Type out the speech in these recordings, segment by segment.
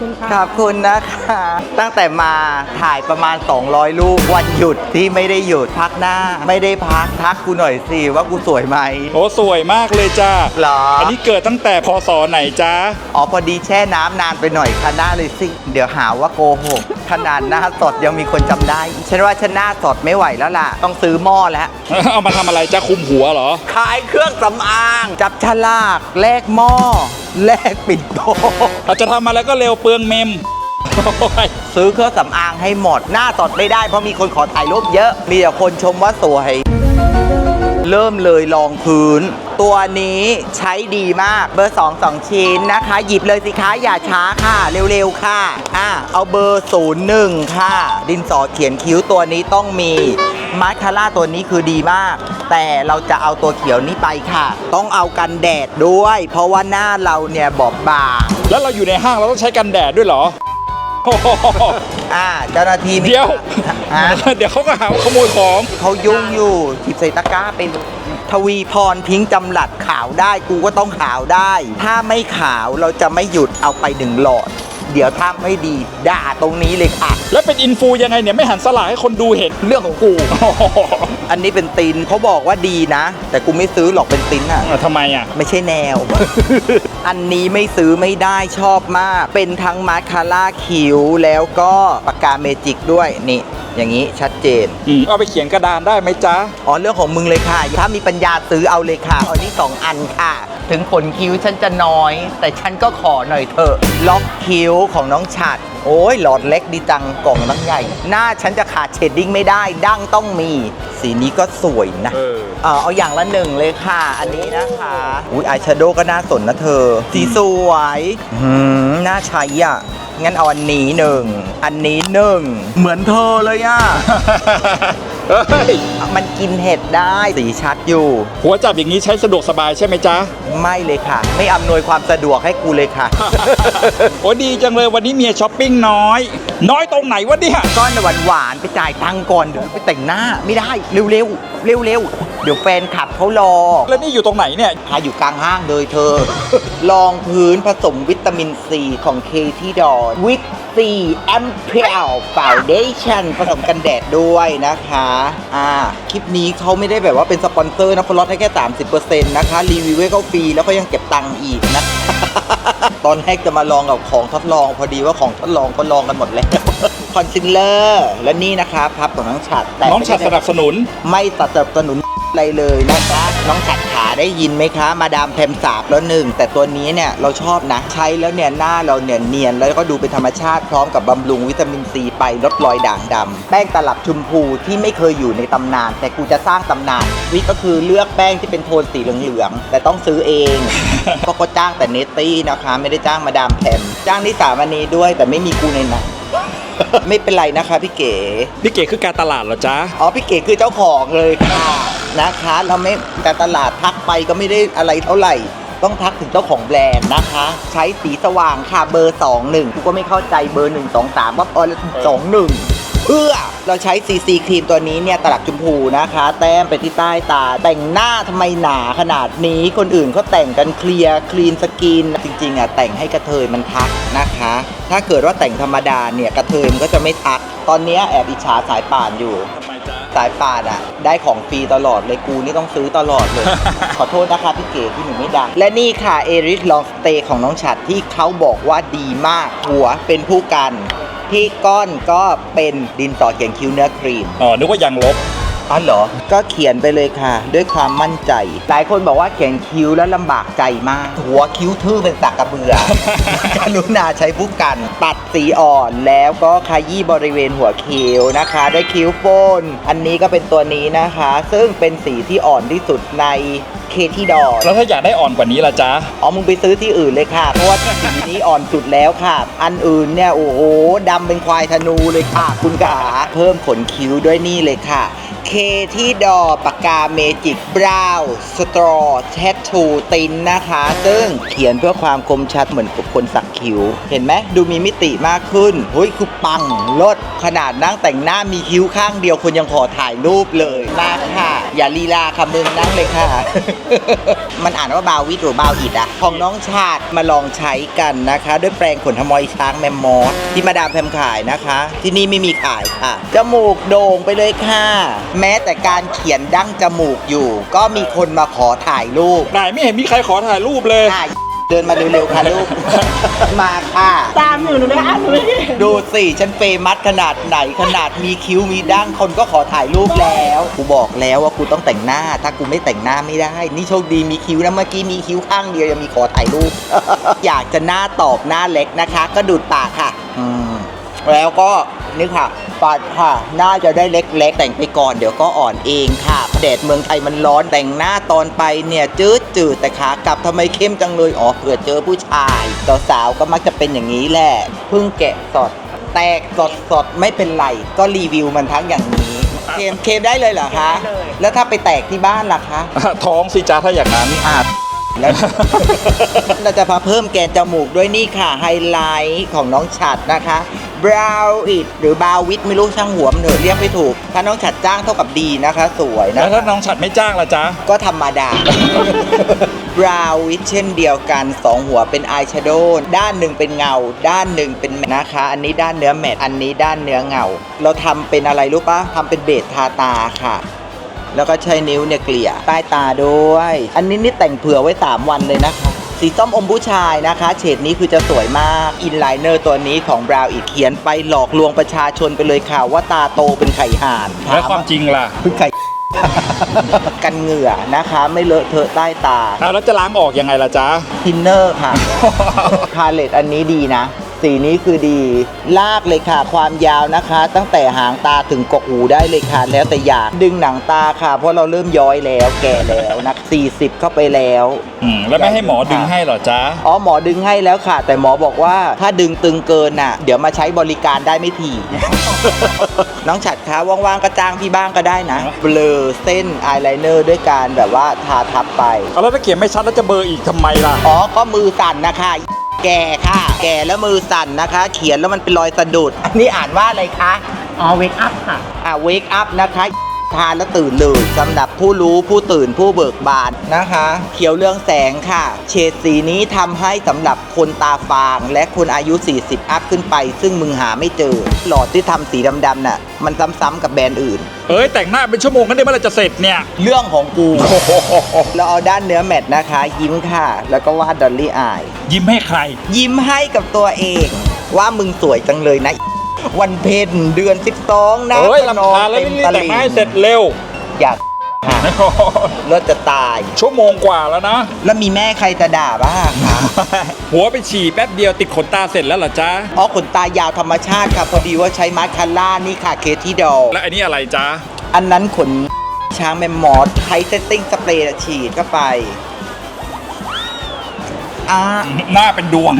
คุณค่ะขอบคุณนะคะ ตั้งแต่มาถ่ายประมาณ 200ลูกวันหยุดที่ไม่ได้หยุดพักหน้า ไม่ได้พักทักกูหน่อยสิว่ากูสวยไหม โอ้สวยมากเลยจ้าเหรออันนี้เกิดตั้งแต่พศไหนจ้าอ๋อพอดีแช่น้ำนานไปหน่อยค่ะหน้าเลยสิ เดี๋ยวหาว่าโกหกขนาดหน้าสดยังมีคนจำได้ ฉันว่าฉันหน้าสดไม่ไหวแล้วล่ะ ต้องซื้อหม้อแล้ว เอามาทำอะไรจ้าคุมหัวเหรอ ขายเครื่องสำอาง จับฉลากแลกหม้อ แลกปิดโตเราจะทำอะไรก็เร็วเปลืองเมมโอ้ยซื้อเครื่องสำอางให้หมด หน้าสดไม่ได้เพราะมีคนขอถ่ายรูปเยอะ มีแต่คนชมว่าสวย เริ่มเลยรองพื้น ตัวนี้ใช้ดีมากเบอร์ 2 2 ชิ้นนะคะ หยิบเลยสิคะอย่าช้าค่ะ เร็วๆค่ะอะ เอาเบอร์ 01 ค่ะ ดินสอเขียนคิ้วตัวนี้ต้องมีมาสคาร่าตัวนี้คือดีมาก แต่เราจะเอาตัวเขียวนี้ไปค่ะ ต้องเอากันแดดด้วย เพราะว่าหน้าเราเนี่ยบอบบางแล้วเราอยู่ในห้างเราต้องใช้กันแดดด้วยเหรอโอ้โหอ่าเจ้าหน้าที่ไม่เดี๋ยวฮะเดี๋ยวเขาก็หาว่าขโมยของ เขายุ่งอยู่หยิบใส่ตะกร้าไปเลย ทวีพรพิงจำหลัดขาวได้ กูก็ต้องขาวได้ ถ้าไม่ขาวเราจะไม่หยุดเอาไปหนึ่งหลอด เดี๋ยวถ้าไม่ดีด่าตรงนี้เลยค่ะ แล้วเป็นอินฟูยังไงเนี่ยไม่หันสลากให้คนดูเห็น เรื่องของกูโอ้โหอันนี้เป็นตินเขาบอกว่าดีนะ แต่กูไม่ซื้อหรอกเป็นตินอะเออทำไมอะ ไม่ใช่แนว อันนี้ไม่ซื้อไม่ได้ชอบมาก เป็นทั้งมาสคาร่าคิ้วแล้วก็ปากกาเมจิกด้วยนี่ อย่างนี้ชัดเจน อืมเอาไปเขียนกระดานได้ไหมจ๊ะ อ๋อเรื่องของมึงเลยค่ะ ถ้ามีปัญญาซื้อเอาเลยค่ะเอานี่สองอันค่ะ ถึงผลคิ้วฉันจะน้อย แต่ฉันก็ขอหน่อยเถอะ ล็อกคิ้วของน้องฉัดโอ้ยหลอดเล็กดีจังกล่องตั้งใหญ่ หน้าฉันจะขาดเชดดิ้งไม่ได้ดั้งต้องมี สีนี้ก็สวยนะ เออ เออเอาอย่างละหนึ่งเลยค่ะ อันนี้นะคะ อุ้ยอายแชโดว์ก็น่าสนนะเธอ สีสวยหืมน่าใช้อะ งั้นเอาอันนี้หนึ่ง อันนี้หนึ่ง เหมือนเธอเลยอะ เฮ้ย มันกินเห็ดได้สีชัดอยู่ หัวจับอย่างนี้ใช้สะดวกสบายใช่ไหมจ๊ะ ไม่เลยค่ะ ไม่อำนวยความสะดวกให้กูเลยค่ะ โอ้ดีจังเลยวันนี้เมียช้อปปิ้งน้อย น้อยตรงไหนวะเนี่ยก้อนหวานหวานๆไปจ่ายตังค์ก่อนเดี๋ยวไปแต่งหน้าไม่ได้เร็วๆเร็วๆ เดี๋ยวแฟนขับเขารอแล้วนี่อยู่ตรงไหนเนี่ยพาอยู่กลางห้างเลยเธอลองพื้นผสมวิตามินซีของเคที่ดอนวิก ซีแอมเพลฟาวเดชั่นผสมกันแดดด้วยนะคะ อ่า คลิปนี้เขาไม่ได้แบบว่าเป็นสปอนเซอร์นะเขาลดให้แค่ 30%นะคะ รีวิวให้เขาฟรีแล้วก็ยังเก็บตังค์อีกนะ ตอนแรกจะมาลองกับของทดลองพอดีว่าของทดลองก็ลองกันหมดแล้วคอนซีลเลอร์ และนี่นะคะพับของน้องฉัดแต่น้องฉัดสนับสนุน ไม่สนับสนุน อะไรเลยนะคะน้องฉัดขาได้ยินไหมคะ มาดามแพมสาบแล้วหนึ่งแต่ตัวนี้เนี่ยเราชอบนะใช้แล้วเนี่ยหน้าเราเนี่ยเนียนแล้วก็ดูเป็นธรรมชาติพร้อมกับบำรุงวิตามินซีไปลดรอยด่างดำแป้งตลับชมพูที่ไม่เคยอยู่ในตำนาน แต่กูจะสร้างตำนานวิก็คือเลือกแป้งที่เป็นโทนสีเหลืองๆแต่ต้องซื้อเองก็ก็จ้างแต่เนตตี้นะคะ ไม่ได้จ้างมาดามแพมจ้างนิสามณีด้วยแต่ไม่มีกูในนั้น ไม่เป็นไรนะคะพี่เก๋พี่เก๋คือการตลาดเหรอจ๊ะ อ๋อพี่เก๋คือเจ้าของเลยค่ะนะคะเราไม่แต่ตลาดทักไปก็ไม่ได้อะไรเท่าไหร่ ต้องทักถึงเจ้าของแบรนด์นะคะ ใช้สีสว่างค่ะเบอร์ 2 1กูก็ไม่เข้าใจเบอร์ 1 2 3ว่าพอแล้วสองหนึ่งเพื่อ เราใช้ซีซีครีมตัวนี้เนี่ยตลับชมพูนะคะ แต้มไปที่ใต้ตา แต่งหน้าทำไมหนาขนาดนี้คนอื่นเขาแต่งกันเคลียร์คลีนสกินจริงๆอะแต่งให้กระเทยมันทักนะคะ ถ้าเกิดว่าแต่งธรรมดาเนี่ยกระเทยมันก็จะไม่ทัก ตอนเนี้ยแอบอิจฉาสายป่านอยู่ทำไมจ๊ะสายป่านอะ ได้ของฟรีตลอดเลยกูนี่ต้องซื้อตลอดเลย ขอโทษนะคะพี่เก๋ที่หนูไม่ดัง และนี่ค่ะเอริสลองสเตย์ของน้องฉัดที่เขาบอกว่าดีมากหัวเป็นผู้กัน ที่ก้อนก็เป็นดินต่อเขียนคิ้วเนื้อครีม อ๋อ นึกว่ายังลบ อ๋อเหรอ ก็เขียนไปเลยค่ะ ด้วยความมั่นใจ หลายคนบอกว่าเขียนคิ้วแล้วลำบากใจมาก หัวคิ้วทื่อเป็นสักกระเบือ กรุณาใช้ผู้กันตัดสีอ่อนแล้วก็ขยี้บริเวณหัวคิ้วนะคะ ด้วยคิ้วโฟนอันนี้ก็เป็นตัวนี้นะคะ ซึ่งเป็นสีที่อ่อนที่สุดในเคที่ดอแล้วถ้าอยากได้อ่อนกว่านี้ล่ะจ๊ะ อ๋อมึงไปซื้อที่อื่นเลยค่ะ เพราะว่าสีนี้อ่อนสุดแล้วค่ะ อันอื่นเนี่ยโอ้โหดำเป็นควายธนูเลยค่ะคุณกาเพิ่มขนคิ้วด้วยนี่เลยค่ะ เคที่ดอปากกาเมจิกบราวสตรอแทททูตินนะคะ ซึ่งเขียนเพื่อความคมชัดเหมือนกับคนสักคิ้ว เห็นไหมดูมีมิติมากขึ้นเฮ้ยคือปังลดขนาดนั่งแต่งหน้ามีคิ้วข้างเดียวคนยังขอถ่ายรูปเลยมาค่ะ อย่าลีลาค่ะมึงนั่งเลยค่ะมันอ่านว่าบาววิดหรือบาวอิดอะของน้องชาติมาลองใช้กันนะคะ ด้วยแปรงขนทมอยช้างแมมมอสที่มาดามแพมขายนะคะ ที่นี่ไม่มีขายค่ะ จมูกโด่งไปเลยค่ะ แม้แต่การเขียนดั้งจมูกอยู่ ก็มีคนมาขอถ่ายรูป ไหนไม่เห็นมีใครขอถ่ายรูปเลยอะ เดินมาเร็วๆค่ะลูก มาค่ะ ตามอยู่หนูเลยอะหนูไม่ได้เห็นดูสิ ฉันเฟมัสขนาดไหนขนาดมีคิ้วมีดั้งคนก็ขอถ่ายรูปแล้ว กูบอกแล้วว่ากูต้องแต่งหน้า ถ้ากูไม่แต่งหน้าไม่ได้ นี่โชคดีมีคิ้วนะเมื่อกี้มีคิ้วข้างเดียวยังมีขอถ่ายรูป อยากจะหน้าตอบหน้าเล็กนะคะ ก็ดูดปากค่ะ อืมแล้วก็นี่ค่ะ ปัดค่ะ น่าจะได้เล็กๆ แต่งไปก่อนเดี๋ยวก็อ่อนเองค่ะแดดเมืองไทยมันร้อนแต่งหน้าตอนไปเนี่ยจืดจืดๆแต่ขากลับทำไมเข้มจังเลยอ๋อเผื่อเจอผู้ชายสาวๆก็มักจะเป็นอย่างนี้แหละเพิ่งแกะสดแตกสดสดๆไม่เป็นไร ก็รีวิวมันทั้งอย่างนี้เคมเคมได้เลยเหรอคะ แล้วถ้าไปแตกที่บ้านล่ะคะ ท้องสิจ้าถ้าอย่างนั้นอะ แล้ว เราจะพาเพิ่มแกนจมูกด้วยนี่ค่ะ ไฮไลท์ของน้องฉัดนะคะ brow it หรือ brow wit ไม่รู้ช่างหัวมันเถอะเรียกไม่ถูก ถ้าน้องฉัดจ้างเท่ากับดีนะคะ สวยนะแล้วถ้าคะน้องฉัดไม่จ้างล่ะจ๊ะ ก็ธรรมดา brow wit เช่นเดียวกันสองหัวเป็นอายแชโดว์ด้านหนึ่งเป็นเงา ด้านหนึ่งเป็นแมทนะคะ อันนี้ด้านเนื้อแมทอันนี้ด้านเนื้อเงา เราทำเป็นอะไรรู้ปะทำเป็นเบสทาตาค่ะ แล้วก็ใช้นิ้วเนี่ยเกลี่ยใต้ตาด้วย อันนี้นี่แต่งเผื่อไว้ 3 วันเลยนะคะ สีส้มอมผู้ชายนะคะ เฉดนี้คือจะสวยมาก อินไลเนอร์ตัวนี้ของ Brown อีกเขียนไปหลอกลวงประชาชนไปเลยค่ะว่าตาโตเป็นไข่ห่านแล้วความจริงล่ะพึ่งไข่กันเหงื่อนะคะ ไม่เลอะเทอะใต้ตาเอาแล้วจะล้างออกยังไงล่ะจ๊ะทินเนอร์ค่ะพาเลตอันนี้ดีนะ สีนี้คือดี ลากเลยค่ะความยาวนะคะ ตั้งแต่หางตาถึงกกหูได้เลยค่ะแล้วแต่อยากดึงหนังตาค่ะ เพราะเราเริ่มย้อยแล้วแก่แล้วนะ40 เข้าไปแล้ว อืมแล้วไม่ให้หมอดึงให้เหรอจ๊ะ อ๋อหมอดึงให้แล้วค่ะ แต่หมอบอกว่าถ้าดึงตึงเกินน่ะ เดี๋ยวมาใช้บริการได้ไม่ถี่ น้องฉัดคะว่างๆก็จ้างพี่บ้างก็ได้นะเบลอเส้นอายไลเนอร์ด้วยการแบบว่าทาทับไป เอาแล้วถ้าเขียนไม่ชัดแล้วจะเบลอร์อีกทำไมล่ะ อ๋อก็มือสั่นนะคะ แก่ค่ะ แก่แล้วมือสั่นนะคะ เขียนแล้วมันเป็นรอยสะดุด อันนี้อ่านว่าอะไรคะ อ๋อ เวกอัพค่ะ อ่า wake up นะคะ ทานแล้วตื่นเลยสำหรับผู้รู้ผู้ตื่นผู้เบิกบานนะคะ เขียวเรื่องแสงค่ะ เฉดสีนี้ทำให้สำหรับคนตาฟางและคนอายุ 40 อัพขึ้นไป ซึ่งมึงหาไม่เจอ หลอดที่ทำสีดำๆน่ะ มันซ้ำๆกับแบรนด์อื่น เอ้ย แต่งหน้าเป็นชั่วโมงกันได้เมื่อไหรจะเสร็จเนี่ยเรื่องของกู เราเอาด้านเนื้อแมทนะคะ ยิ้มค่ะ แล้วก็วาดดอลลี่อาย ยิ้มให้ใคร ยิ้มให้กับตัวเอง ว่ามึงสวยจังเลยนะ วันเพ็ญเดือน12นะเอ้ยพระลำคาญแล้วเต็มนี่ตแต่งลิ่หน้าให้เสร็จเร็ว อยากค่ะรถจะตาย ชั่วโมงกว่าแล้วนะ แล้วมีแม่ใครจะด่าบ้างคะหัวไปฉี่แป๊บเดียวติดขนตาเสร็จแล้วเหรอจ๊ะ อ๋อขนตายาวธรรมชาติค่ะ พอดีว่าใช้มาสคาร่านี่ค่ะ เคที่ดอลแล้วอันนี้อะไรจ๊ะ อันนั้นขนช้างแมมมอสใช้เซตติ้งสเปรย์ฉีดเข้าไป อ่าหน้าเป็นดวง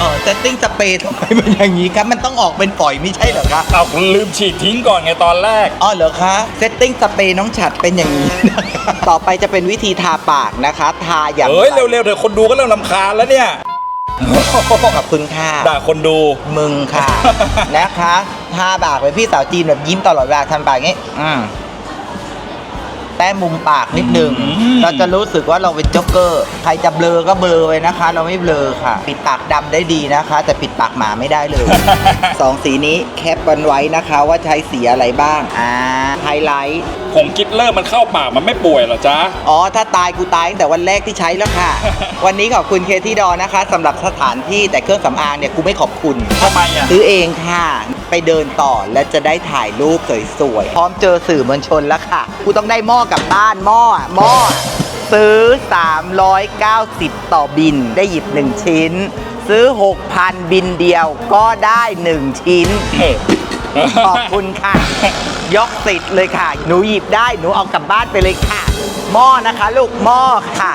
เออเซตติ้งสเปรย์ทำไมเป็นอย่างนี้ครับมันต้องออกเป็นฝอยไม่ใช่เหรอคะเอาลืมฉีดทิ้งก่อนไงตอนแรก อ๋อเหรอคะเซตติ้งสเปรย์น้องฉัดเป็นอย่างนี้นะคะต่อไปจะเป็นวิธีทาปากนะคะ ทาอย่างเอ้ย เร็วๆเดี๋ยวคนดูก็เริ่มลำคาญแล้วเนี่ย ขอบคุณค่ะ ด่าคนดู มึงค่ะ นะคะ ทาปากไปพี่สาวจีนแบบยิ้มตลอดเวลาทำปากอย่างนี้ อืม แต้มมุมปากนิดนึงอืมเราจะรู้สึกว่าเราเป็นจ็อกเกอร์ ใครจะเบลอก็เบลอไว้นะคะ เราไม่เบลอค่ะ ปิดปากดำได้ดีนะคะ แต่ปิดปากหมาไม่ได้เลยสองสีนี้แคปกันไว้นะคะว่าใช้สีอะไรบ้าง อ่า ไฮไลท์ผงกิดเลอร์มันเข้าปากมันไม่ป่วยเหรอจ๊ะ อ๋อ ถ้าตายกูตายตั้งแต่วันแรกที่ใช้แล้วค่ะ วันนี้ขอบคุณเคที่ดอนะคะสำหรับสถานที่แต่เครื่องสำอางเนี่ยกูไม่ขอบคุณทำไมอะซื้อเองค่ะ ไปเดินต่อและจะได้ถ่ายรูปสวยๆ พร้อมเจอสื่อมวลชนแล้วค่ะ กูต้องได้หม้อกลับบ้านหม้ออะหม้อซื้อ 390 ต่อบินได้หยิบ 1 ชิ้น ซื้อ 6,000 บินเดียวก็ได้ 1 ชิ้น ขอบคุณค่ะ ยกสิทธิ์เลยค่ะ หนูหยิบได้หนูเอากลับบ้านไปเลยค่ะ หม้อนะคะ ลูกหม้อค่ะ